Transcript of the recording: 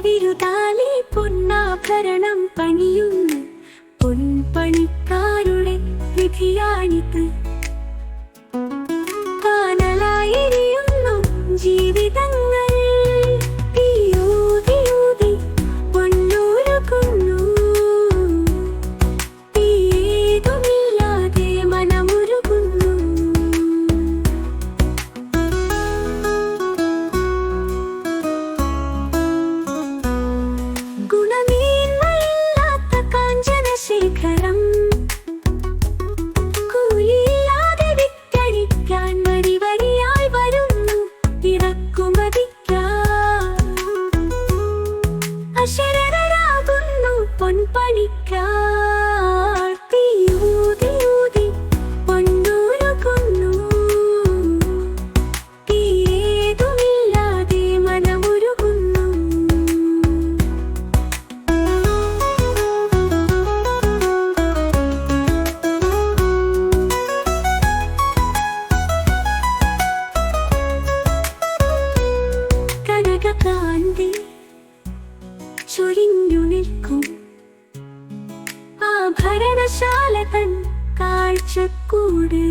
കവിരുതാലി പൊന്നാഭരണം പണിയുന്നു. പൊൻപണിക്കാരുടെ വിധിയാണിത്. കനകകാന്തി ചുരിഞ്ഞു നിൽക്കും. ആഭരണശാല തൻ കാഴ്ചക്കൂട്.